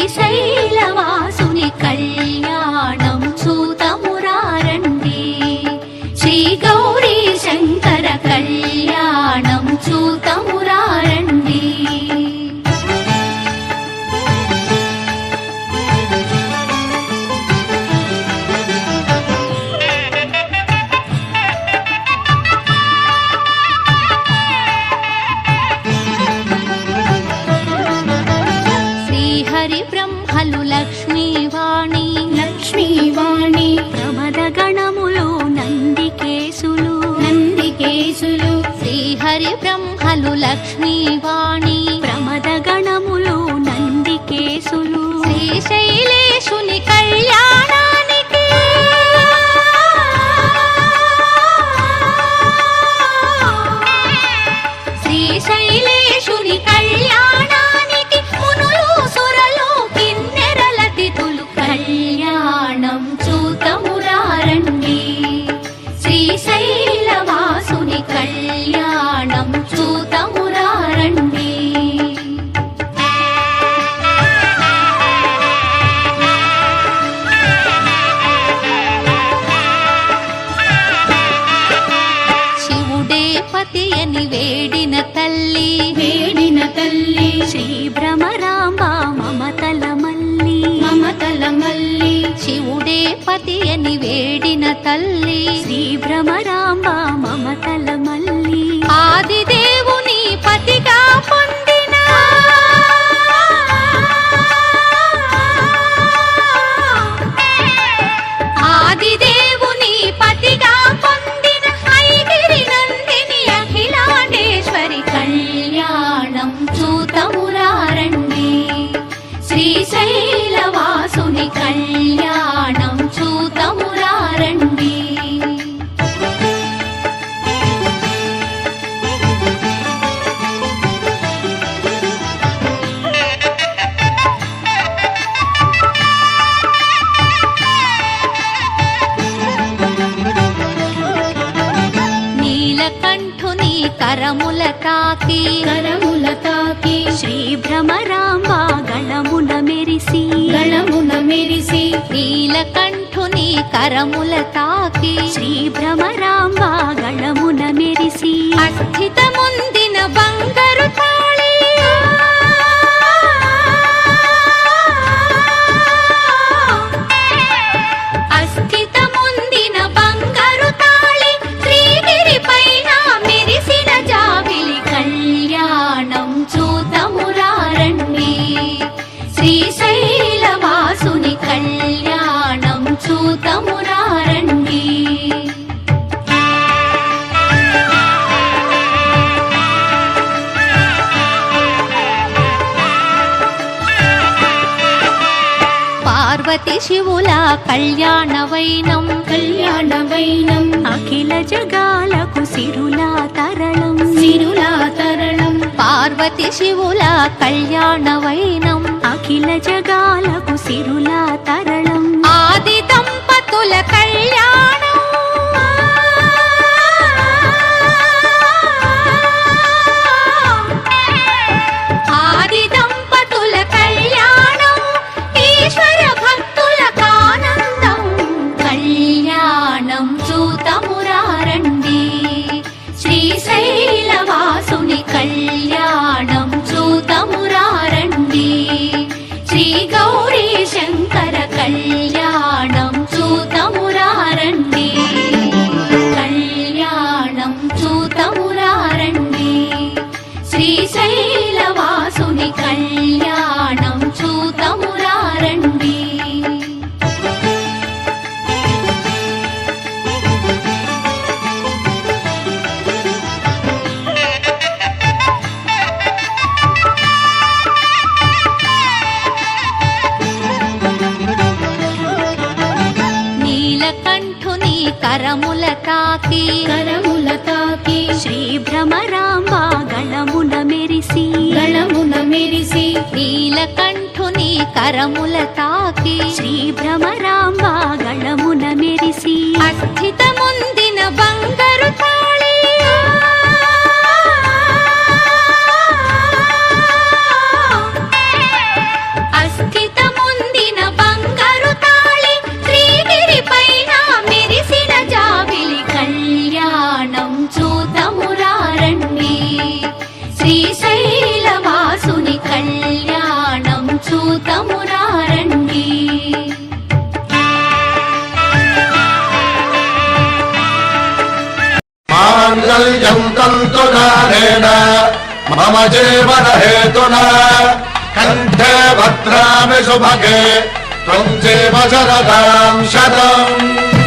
శ్రీశైలవాసుని కళ్యాణ लक्ष्मीवाणी మమతల మల్లి. ఆదిదేవుని భ్రమరాంబ గళమున మెరిసి గళమున మెరిసి నీలకంఠుని కరముల తాకి శ్రీ భ్రమరాంబ గళమున మెరిసి అస్థితముందిన శివుల కళ్యాణ వైనం కళ్యాణ వైనం అఖిల జగాలకు సిరులా తరళం సిరులా తరళం పార్వతి శివుల కళ్యాణ వైనం అఖిల జగాలకు సిరులా తరళం ఆది దంపతుల కళ్యాణం నీలకంఠుని కరముల తాకి కరముల తాకి శ్రీ భ్రమరాంబ గళమున మెరిసి. గళమున మెరిసి. నీలకంఠుని కరముల తాకి శ్రీ భ్రమరాంబ గళమున మెరిసి. అస్థితముందిన బంగారు తాళి తంతుకారేణ మమ జీవన హేతున కంఠే భద్రామి సుభగే త్వం జీవ శరదాం శతం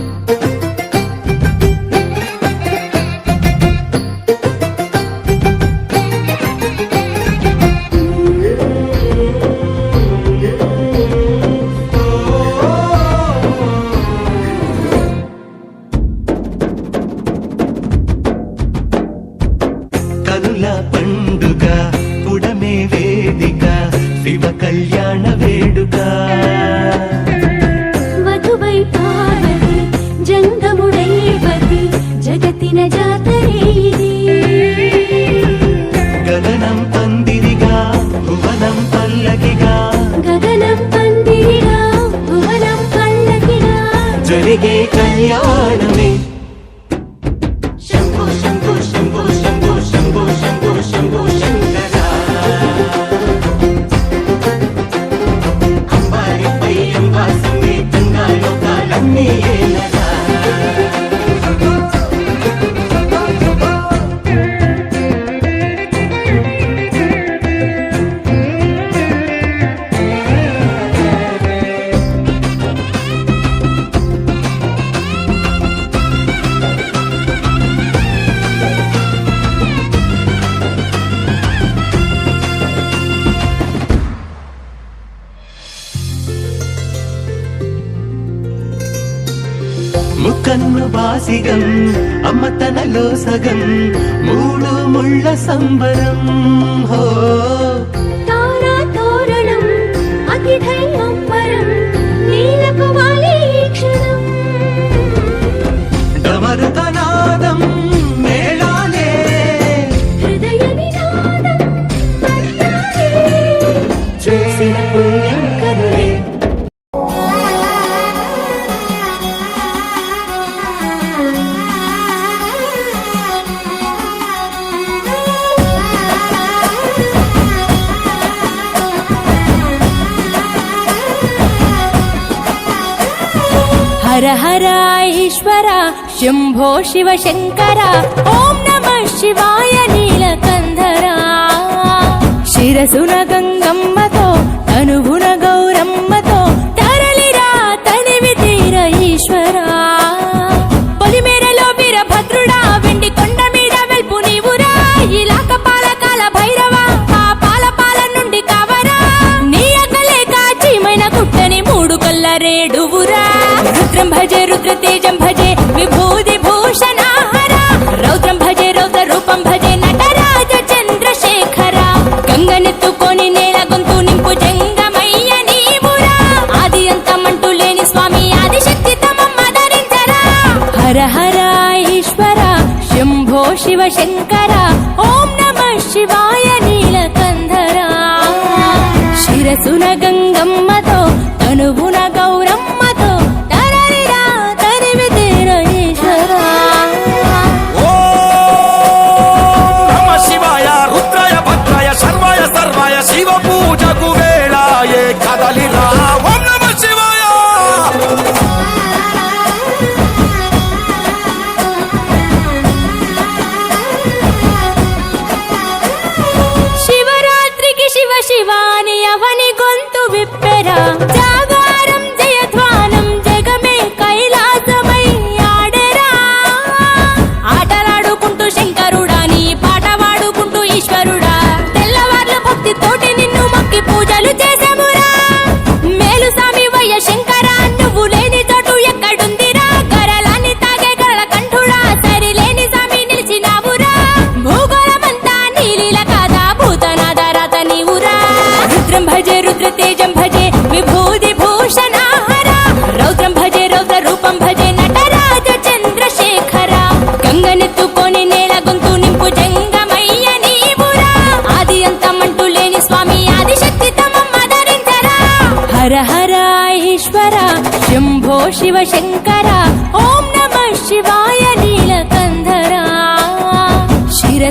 జరిగే కళ్యాణమే. శంభో శంభో శంభో శంభో శంభో శంభో శంభో శంకర. అంబారిపై అంబాసమే గంగా లోకాలన్నీ ఏలరా. అమ్మ తనలో సగం మూడు ముళ్ళ సంబరం. హో. తారా తోరణం హర హర ఈశ్వర శంభో శివ శంకర ఓం నమ శివాయ నీలకంధర శిరసున గంగమ్మతో తనువున గౌరమ్మతో తరలిరా తనివి తీర ఈశ్వర పొలిమేరలో వీరభద్రుడా వెండి కొండ మీద వెల్పు నీవురా ఇలాక పాలకాల భైరవ ఆ పాల పాల నుండి కావరా నీ అగలే కాచిమైన కుట్టని మూడు కల్ల రేడువురా. రౌద్రం భజే రుద్ర తేజం భజే విభూతి భూషణ రౌద్రం భజే రౌద్ర రూపం భజే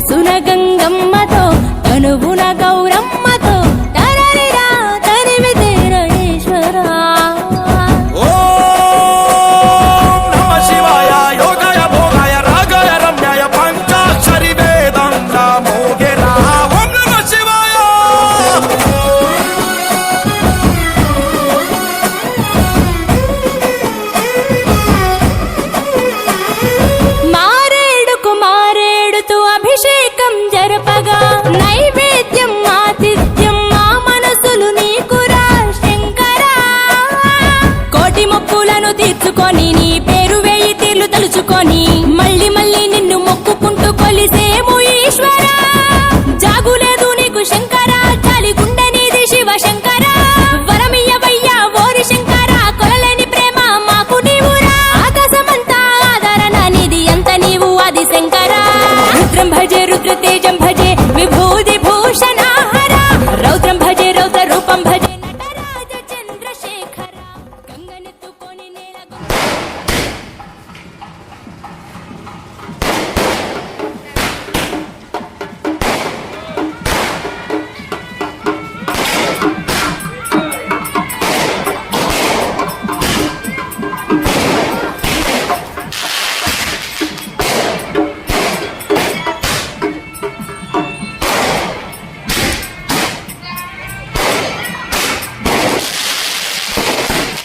శిరసున 如果你。